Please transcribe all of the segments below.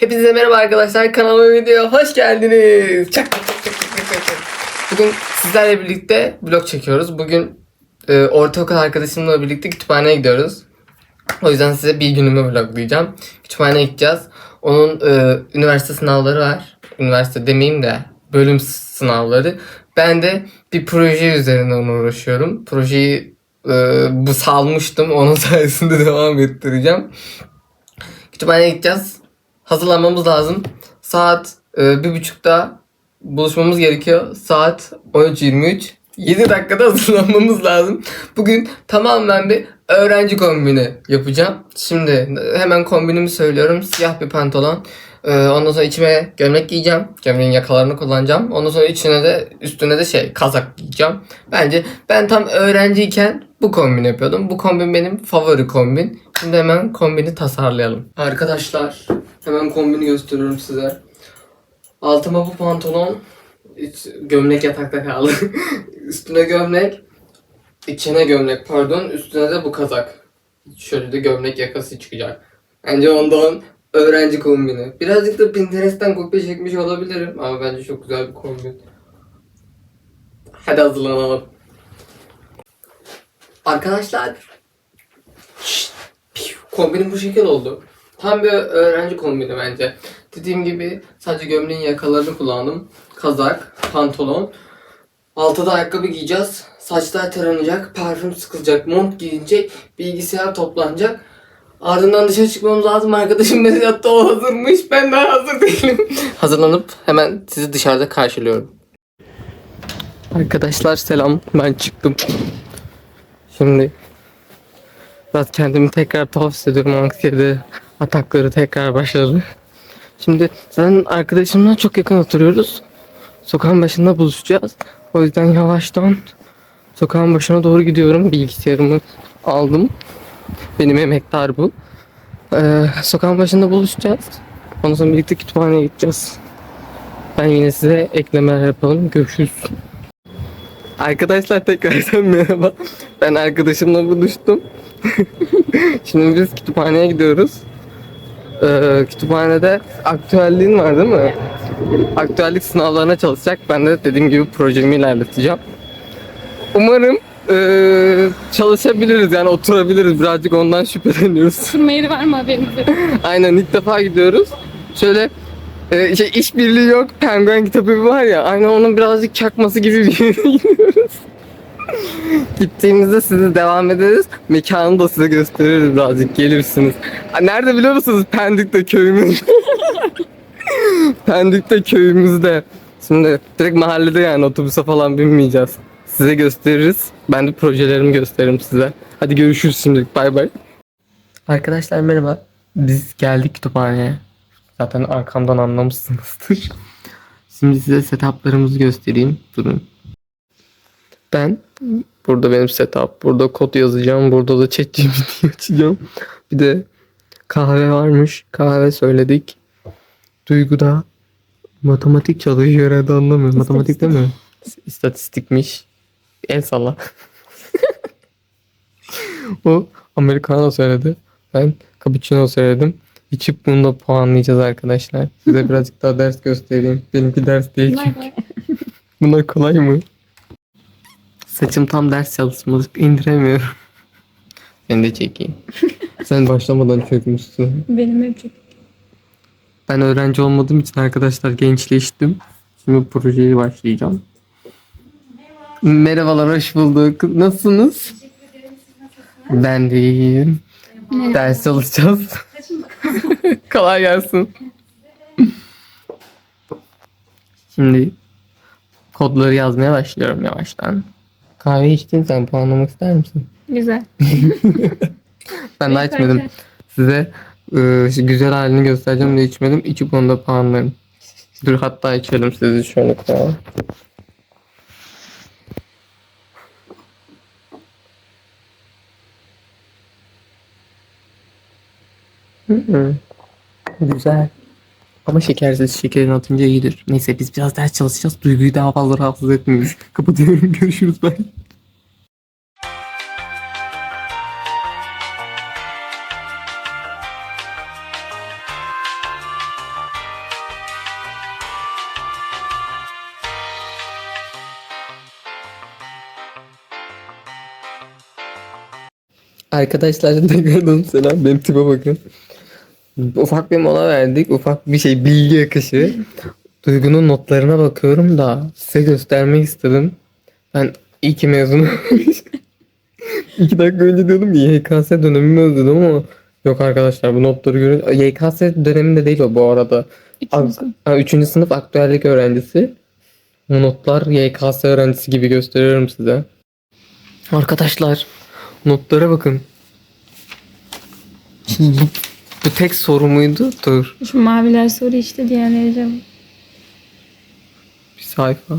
Hepinize merhaba arkadaşlar. Kanalıma video hoş geldiniz. Çak çak çak çak çak çak. Bugün sizlerle birlikte vlog çekiyoruz. Bugün e, ortaokul arkadaşımla birlikte kütüphaneye gidiyoruz. O yüzden size bir günümü vloglayacağım. Kütüphaneye gideceğiz. Onun e, üniversite sınavları var. Üniversite demeyeyim de bölüm sınavları. Ben de bir proje üzerinden uğraşıyorum. Projeyi e, bu salmıştım. Onun sayesinde devam ettireceğim. Kütüphaneye gideceğiz. Hazırlanmamız lazım. Saat e, bir buçukta buluşmamız gerekiyor. Saat 13.23. 7 dakikada hazırlanmamız lazım. Bugün tamamen bir öğrenci kombini yapacağım. Şimdi hemen kombinimi söylüyorum. Siyah bir pantolon. Ee, ondan sonra içime gömlek giyeceğim. Gömleğin yakalarını kullanacağım. Ondan sonra içine de üstüne de şey kazak giyeceğim. Bence ben tam öğrenciyken bu kombin yapıyordum. Bu kombin benim favori kombin. Şimdi hemen kombini tasarlayalım. Arkadaşlar hemen kombini gösteriyorum size. Altıma bu pantolon. iç- gömlek yatakta kaldı. üstüne gömlek. içine gömlek pardon. Üstüne de bu kazak. Şöyle de gömlek yakası çıkacak. Bence ondan öğrenci kombini. Birazcık da Pinterest'ten kopya çekmiş olabilirim. Ama bence çok güzel bir kombin. Hadi hazırlanalım. Arkadaşlar. Şşt, Kombinim bu şekil oldu. Tam bir öğrenci kombini bence. Dediğim gibi sadece gömleğin yakalarını kullandım. Kazak, pantolon. Altta ayakkabı giyeceğiz. Saçlar taranacak, parfüm sıkılacak, mont giyilecek, bilgisayar toplanacak. Ardından dışarı çıkmamız lazım. Arkadaşım mesaj attı o hazırmış. Ben daha hazır değilim. Hazırlanıp hemen sizi dışarıda karşılıyorum. Arkadaşlar selam. Ben çıktım. Şimdi biraz kendimi tekrar tuhaf hissediyorum. Anksiyete atakları tekrar başladı. Şimdi zaten arkadaşımla çok yakın oturuyoruz. Sokağın başında buluşacağız. O yüzden yavaştan sokağın başına doğru gidiyorum. Bilgisayarımı aldım. Benim emektar bu. Ee, sokağın başında buluşacağız. Ondan sonra birlikte kütüphaneye gideceğiz. Ben yine size eklemeler yapalım. Görüşürüz. Arkadaşlar tekrardan merhaba. Ben arkadaşımla buluştum. Şimdi biz kütüphaneye gidiyoruz. Ee, kütüphanede aktüelliğin var değil mi? Aktüellik sınavlarına çalışacak. Ben de dediğim gibi projemi ilerleteceğim. Umarım ee, çalışabiliriz yani oturabiliriz birazcık ondan şüpheleniyoruz. Maili var mı haberiniz yok? Aynen ilk defa gidiyoruz. Şöyle e, şey işbirliği yok. Penguen kitabı var ya. Aynen onun birazcık çakması gibi bir yere gidiyoruz. Gittiğimizde size devam ederiz. Mekanı da size gösteririz birazcık gelirsiniz. Nerede biliyor musunuz? Pendik'te köyümüz. Pendik'te köyümüzde. Şimdi direkt mahallede yani otobüse falan binmeyeceğiz. Size gösteririz. Ben de projelerimi gösteririm size. Hadi görüşürüz şimdilik. Bay bay. Arkadaşlar merhaba. Biz geldik kütüphaneye. Zaten arkamdan anlamışsınızdır. Şimdi size setuplarımızı göstereyim. Durun. Ben burada benim setup. Burada kod yazacağım. Burada da ChatGPT açacağım. Bir de kahve varmış. Kahve söyledik. Duygu da matematik çalışıyor herhalde anlamıyorum. Matematik değil mi? İstatistikmiş. El salla. o Americano söyledi. Ben cappuccino söyledim. İçip bunu da puanlayacağız arkadaşlar. Size birazcık daha ders göstereyim. Benimki ders değil çünkü. Bunlar kolay mı? Saçım tam ders çalışması indiremiyorum. Seni de çekeyim. Sen başlamadan çökmüşsün. Benim ev çok. Ben öğrenci olmadığım için arkadaşlar gençleştim. Şimdi projeye başlayacağım. Merhabalar, hoş bulduk. Nasılsınız? Ben de iyiyim. Ders çalışacağız. Kolay gelsin. Şimdi kodları yazmaya başlıyorum yavaştan. Kahve içtin sen puanlamak ister misin? Güzel. Ben daha içmedim. Size e, güzel halini göstereceğim de içmedim. İçip onu da puanlarım. Dur hatta içelim sizi şöyle koyalım. Hı hı. Güzel. Ama şekersiz şekerin atınca iyidir. Neyse biz biraz ders çalışacağız. Duyguyu daha fazla rahatsız etmeyiz. Kapatıyorum. Görüşürüz. Bye. Arkadaşlar tekrardan selam. Benim tipe bakın. Ufak bir mola verdik. Ufak bir şey bilgi akışı. Duygu'nun notlarına bakıyorum da size göstermek istedim. Ben iyi ki mezun olmuş. İki dakika önce diyordum ki YKS dönemimi özledim ama yok arkadaşlar bu notları görün. YKS döneminde değil o bu arada. Üçüncü üçüncü sınıf aktüellik öğrencisi. Bu notlar YKS öğrencisi gibi gösteriyorum size. Arkadaşlar notlara bakın. Bu, tek soru muydu? Dur. Şu maviler soru işte diğerleri cevap. Bir sayfa.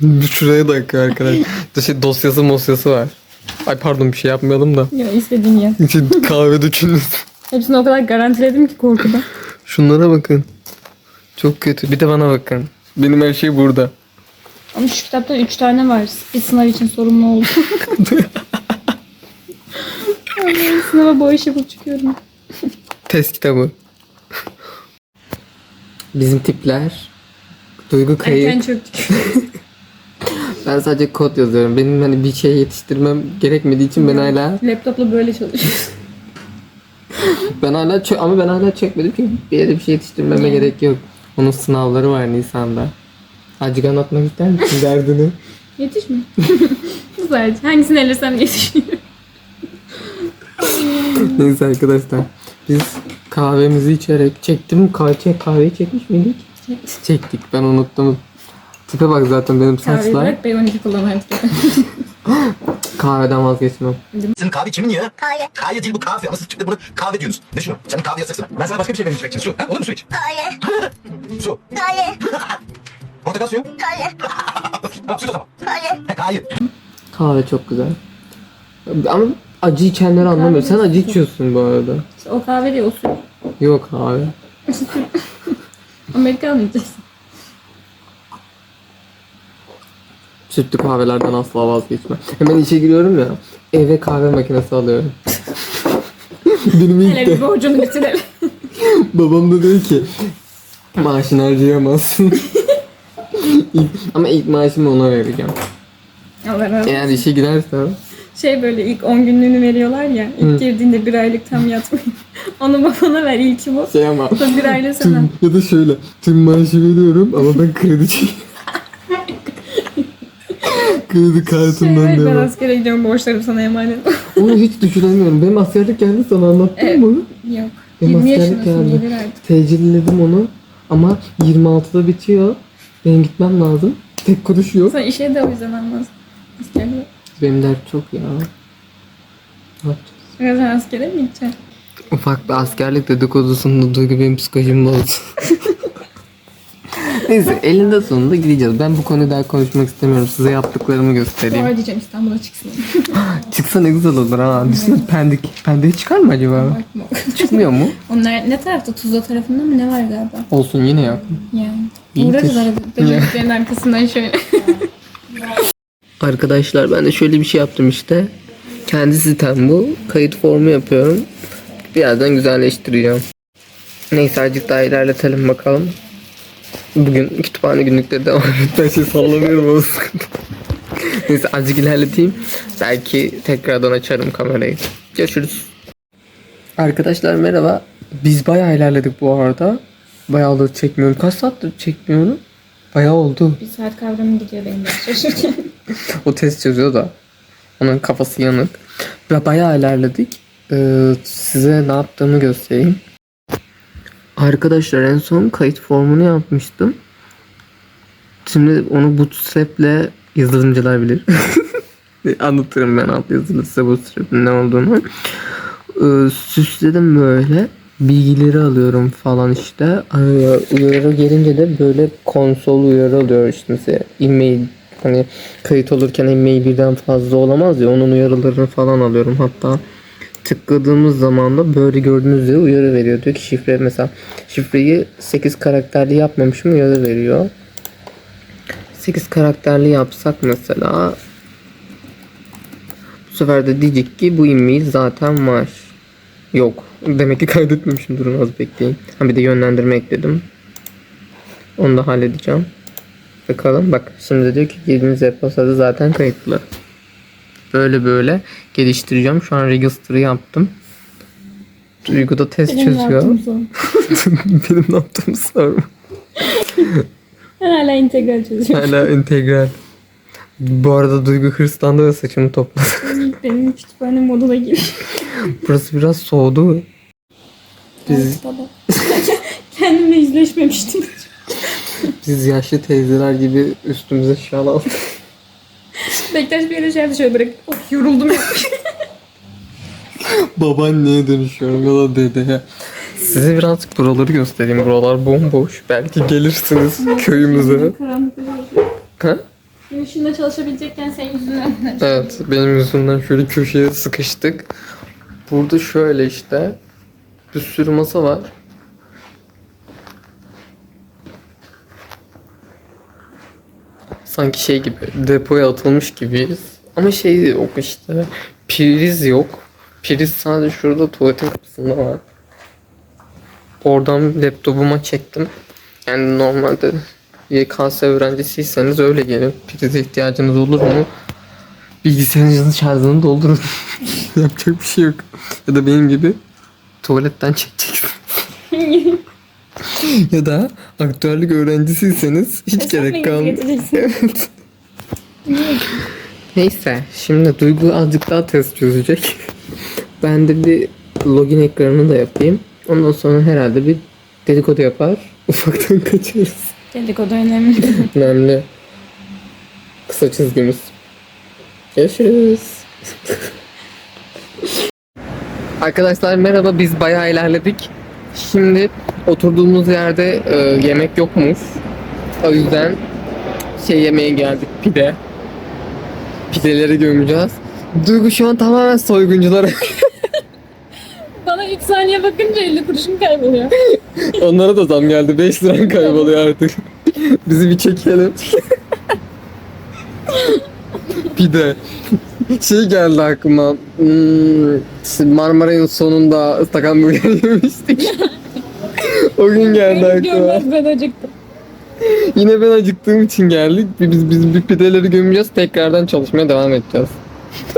Şuraya da bakıyor arkadaşlar. Dışı dosyası mosyası var. Ay pardon bir şey yapmayalım da. Ya istediğini yap. İçin kahve dökülmüş. Hepsini o kadar garantiledim ki korkudan. Şunlara bakın. Çok kötü. Bir de bana bakın. Benim her şey burada. Ama şu kitapta 3 tane var. Bir sınav için sorumlu oldum. Sınava boş yapıp çıkıyorum. Test kitabı. Bizim tipler. Duygu Erken kayıp. çöktük. Ben sadece kod yazıyorum. Benim hani bir şey yetiştirmem gerekmediği için ben hala Laptopla böyle çalışıyoruz. ben hala çö- ama ben hala çekmedim çünkü bir yere bir şey yetiştirmeme gerek yok. Onun sınavları var Nisan'da. Azıcık anlatmak ister misin derdini? Yetiş mi? Sadece. Hangisini elirsem yetişiyor. Neyse arkadaşlar. Biz kahvemizi içerek çektim. Kahve, kahveyi çekmiş miydik? Çektik. Ben unuttum. Tipe bak zaten benim Kahveyi saçlar. bırak B12 kullan artık. Kahveden vazgeçmem. Senin kahve içimin ya? Hayır. Kahve değil bu kahve ama siz çıktı bunu kahve diyorsunuz. Ne şu? Senin kahve yasaksın. Ben sana başka bir şey vereyim içmek için. Su. Ha, olur mu su iç? Hayır. Su. Hayır. Portakal suyu. Hayır. Ha, süt o zaman. Hayır. He, hayır. Kahve çok güzel. Ama acı içenleri anlamıyorum. Sen acı içiyorsun bu arada. O kahve değil o su. Yok abi. Amerikan içeceksin. Sütlü kahvelerden asla vazgeçmem. Hemen işe giriyorum ya. Eve kahve makinesi alıyorum. Benim ilk Hele de bir borcunu bitirelim. babam da diyor ki maaşını harcayamazsın. İlk- Ama ilk maaşımı ona vereceğim. Allah razı olsun. Eğer işe girersem Şey böyle ilk 10 günlüğünü veriyorlar ya. ilk girdiğinde bir aylık tam yatmayı. Onu babana ver ilki bu. şey ama Sonra bir aylık tüm, sana. ya da şöyle tüm maaşı veriyorum ama ben kredi çekiyorum. kredi Şey, kartından ben devam. askere gidiyorum borçlarım sana emanet. Onu hiç düşünemiyorum. Benim askerlik geldi sana anlattım Evet. mı? Yok. Benim 20 askerlik geldi. Tecilledim onu ama 26'da bitiyor. Benim gitmem lazım. Tek kuruş yok. Sen işe de o yüzden almaz. Askerde. Benim dert çok ya. Ne yapacağız? Ya sen askere mi gideceksin? Ufak bir askerlik dedikodusunda duygu benim psikolojim bozdu. Neyse elinde sonunda gideceğiz. Ben bu konuyu daha konuşmak istemiyorum. Size yaptıklarımı göstereyim. Sonra diyeceğim İstanbul'a çıksın. Çıksa ne güzel olur ha. Düşünsene pendik. Pendik çıkar mı acaba? Bakma. Çıkmıyor mu? Onlar ne tarafta? Tuzla tarafında mı ne var galiba? Olsun yine yakın. Yani. İyi Uğrarız teş- arada. Dönüşlerin arkasından şöyle. Arkadaşlar ben de şöyle bir şey yaptım işte. Kendi sitem bu. Kayıt formu yapıyorum. Birazdan güzelleştireceğim. Neyse azıcık daha ilerletelim bakalım. Bugün kütüphane günlükleri devam ediyor. Ben şey sallamıyorum o. Neyse azıcık ilerleteyim. Belki tekrardan açarım kamerayı. Görüşürüz. Arkadaşlar merhaba. Biz bayağı ilerledik bu arada. Bayağıdır çekmiyorum. Kaç saattir çekmiyorum? Bayağı oldu. bir saat kavramı gidiyor benim de şaşırırken. O test çözüyor da. Onun kafası yanık. Ve bayağı ilerledik. Ee, size ne yaptığımı göstereyim. Arkadaşlar en son kayıt formunu yapmıştım. Şimdi onu Bootstrap'le yazılımcılar bilir. Anlatırım ben alt yazılı size Bootstrap'in ne olduğunu. Ee, süsledim böyle. Bilgileri alıyorum falan işte. Uyarı gelince de böyle konsol uyarı alıyor işte mesela e-mail hani kayıt olurken e-mail birden fazla olamaz ya onun uyarılarını falan alıyorum. Hatta tıkladığımız zaman da böyle gördüğünüz üzere uyarı veriyor. Diyor ki şifre mesela şifreyi 8 karakterli yapmamışım uyarı veriyor. 8 karakterli yapsak mesela bu sefer de diyecek ki bu e-mail zaten var yok demek ki kaydetmemişim durun az bekleyin ha bir de yönlendirme ekledim onu da halledeceğim Bakalım bak şimdi diyor ki girdiğiniz e-posta zaten kayıtlı. böyle böyle geliştireceğim. Şu an register'ı yaptım. Duygu da test Benim çözüyor. Benim ne yaptığımı sorma. Ben hala integral çözüyorum. Hala integral. Bu arada Duygu hırslandı ve saçımı topladı. Benim kütüphane moduna giriyor. Burası biraz soğudu. Biz. Kendimle yüzleşmemiştim. biz yaşlı teyzeler gibi üstümüze şal aldık. Bektaş bir yere şey yaptı şöyle bırak. Of yoruldum. Babaanneye dönüşüyorum ya da dedeye. Size birazcık buraları göstereyim. Buralar bomboş. Belki gelirsiniz köyümüze. Ha? Gün ışığında çalışabilecekken senin yüzünden. Evet, benim yüzümden şöyle köşeye sıkıştık. Burada şöyle işte bir sürü masa var. Sanki şey gibi depoya atılmış gibiyiz. Ama şey yok işte. Priz yok. Priz sadece şurada tuvaletin kapısında var. Oradan laptopuma çektim. Yani normalde YKS öğrencisiyseniz öyle gelin. Prize ihtiyacınız olur mu? Bilgisayarınızın şarjını doldurun. Yapacak bir şey yok. Ya da benim gibi tuvaletten çekeceksiniz. ya da aktüerlik öğrencisiyseniz hiç gerek kalmıyor. Evet. Neyse şimdi Duygu azıcık daha test çözecek. ben de bir login ekranını da yapayım. Ondan sonra herhalde bir dedikodu yapar. Ufaktan kaçarız. Dedikodu önemli. Önemli. Kısa çizgimiz. Görüşürüz. Arkadaşlar merhaba biz bayağı ilerledik. Şimdi oturduğumuz yerde e, yemek yokmuş. O yüzden şey yemeye geldik pide. Pideleri gömeceğiz. Duygu şu an tamamen soygunculara. Bana 3 saniye bakınca 50 kuruşum kayboluyor. Onlara da zam geldi. 5 liran kayboluyor artık. Bizi bir çekelim. Pide. Şey geldi aklıma. Hmm, Marmaray'ın sonunda ıstakan burger yemiştik. o gün geldi aklıma. görmez ben acıktım. Yine ben acıktığım için geldik. Biz, biz bir pideleri gömeceğiz. Tekrardan çalışmaya devam edeceğiz.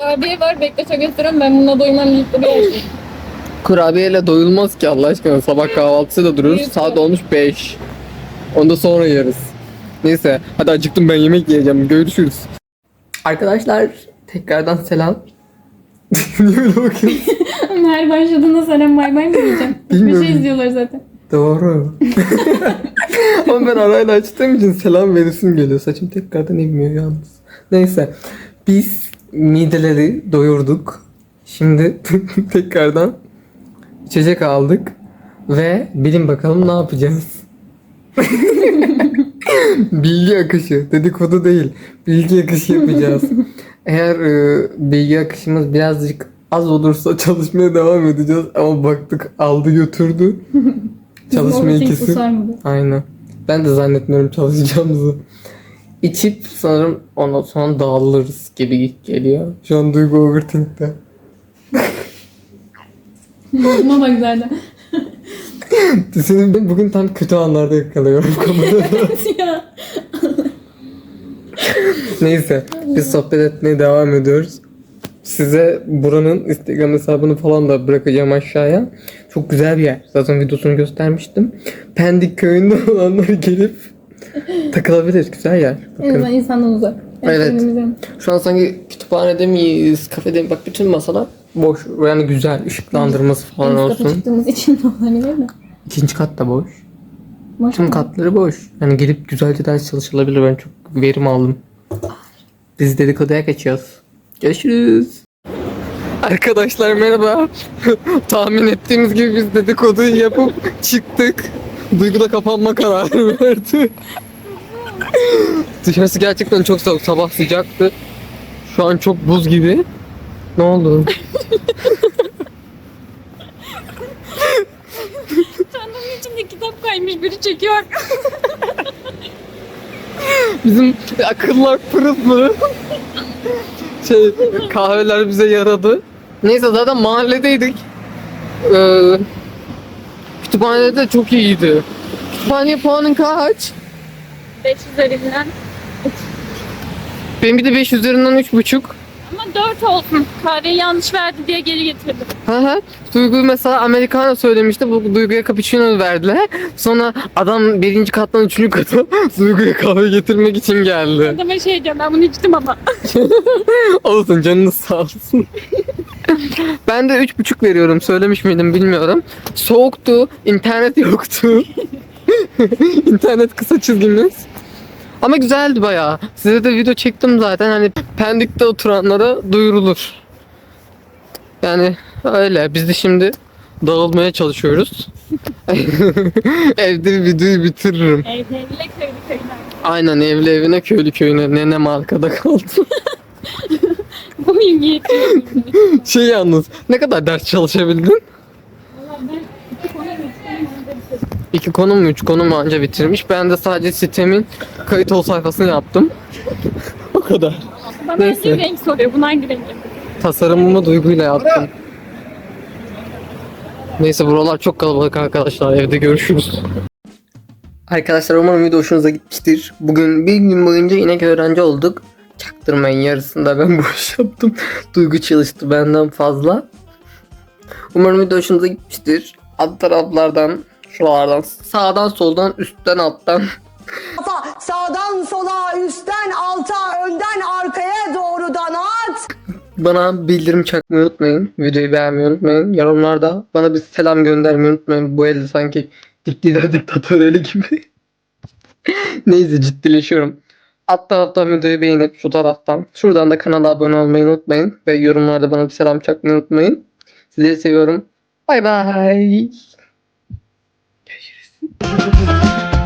Abiye var Bektaş'a gösteriyorum ben bununla doymam duruyor. Kurabiyeyle doyulmaz ki Allah aşkına. Sabah kahvaltısı da duruyoruz. Saat olmuş 5. Ondan sonra yeriz. Neyse hadi acıktım ben yemek yiyeceğim. Görüşürüz. Arkadaşlar tekrardan selam. Niye öyle bakıyorsun? Her başladığında selam bay bay mı diyeceğim? Bir şey izliyorlar zaten. Doğru. Ama ben arayla açtığım için selam veresim geliyor. Saçım tekrardan inmiyor yalnız. Neyse. Biz mideleri doyurduk. Şimdi tekrardan içecek aldık. Ve bilin bakalım ne yapacağız. Bilgi akışı. Dedikodu değil. Bilgi akışı yapacağız. Eğer e, bilgi akışımız birazcık az olursa çalışmaya devam edeceğiz. Ama baktık aldı götürdü. Kesin. sarmadı. Aynen. Ben de zannetmiyorum çalışacağımızı. İçip sanırım ondan sonra dağılırız gibi geliyor. Şu an Duygu overthink'te. Bozma bak zaten. Seni ben bugün tam kötü anlarda yakalıyorum kamerada. ya. Neyse biz sohbet etmeye devam ediyoruz. Size buranın Instagram hesabını falan da bırakacağım aşağıya. Çok güzel bir yer. Zaten videosunu göstermiştim. Pendik köyünde olanlar gelip takılabilir. Güzel yer. En Bakın. azından insandan uzak. Yani Evet. Şu an sanki kütüphanede miyiz, kafede mi? Bak bütün masalar boş. Yani güzel ışıklandırması falan olsun. çıktığımız için de olabilir mi? İkinci kat da boş. Boş Tüm mu? katları boş. Yani gelip güzelce ders çalışılabilir. Ben çok verim aldım. Biz dedikoduya kaçıyoruz. Görüşürüz. Arkadaşlar merhaba. Tahmin ettiğimiz gibi biz dedikoduyu yapıp çıktık. Duyguda kapanma kararı verdi. Dışarısı gerçekten çok soğuk. Sabah sıcaktı. Şu an çok buz gibi. Ne oldu? içinde kitap kaymış biri çekiyor. Bizim akıllar pırıl pırıl. şey kahveler bize yaradı. Neyse zaten mahalledeydik. Ee, kütüphanede de çok iyiydi. Kütüphaneye puanın kaç? 5 üzerinden. Benim bir de 5 üzerinden 3,5. Ama 4 olsun. Kahveyi yanlış verdi diye geri getirdim. Hı hı. Duygu mesela Americano söylemişti. Bu Duygu'ya cappuccino verdiler. Sonra adam birinci kattan üçüncü kata Duygu'ya kahve getirmek için geldi. Adama şey diyorum ben bunu içtim ama. olsun canınız sağ olsun. ben de üç buçuk veriyorum. Söylemiş miydim bilmiyorum. Soğuktu. internet yoktu. internet kısa çizgimiz. Ama güzeldi bayağı. Size de video çektim zaten. Hani Pendik'te oturanlara duyurulur. Yani öyle. Biz de şimdi dağılmaya çalışıyoruz. Evde videoyu bitiririm. Evde evle köylü köyler. Aynen evli evine köylü köyüne. Nenem arkada kaldı. Boyum yetiyor. şey yalnız ne kadar ders çalışabildin? Valla ben iki konu geçtim. İki konum mu üç konum mu anca bitirmiş. Ben de sadece sitemin kayıt ol sayfasını yaptım. o kadar. Bana Neyse. hangi renk soruyor? Bunu hangi renk? Tasarımımı duyguyla yaptım. Neyse buralar çok kalabalık arkadaşlar. Evde görüşürüz. Arkadaşlar umarım video hoşunuza gitmiştir. Bugün bir gün boyunca inek öğrenci olduk. Çaktırmayın yarısında ben boş yaptım. Duygu çalıştı benden fazla. Umarım video hoşunuza gitmiştir. Alt taraflardan, şuralardan, sağdan, soldan, üstten, alttan Kafa sağdan sola, üstten alta, önden arkaya doğrudan at. Bana bildirim çakmayı unutmayın. Videoyu beğenmeyi unutmayın. Yorumlarda bana bir selam göndermeyi unutmayın. Bu elde sanki diktiler diktatöreli gibi. Neyse ciddileşiyorum. Alt taraftan videoyu beğenip şu taraftan. Şuradan da kanala abone olmayı unutmayın. Ve yorumlarda bana bir selam çakmayı unutmayın. Sizleri seviyorum. Bay bay. Thank you.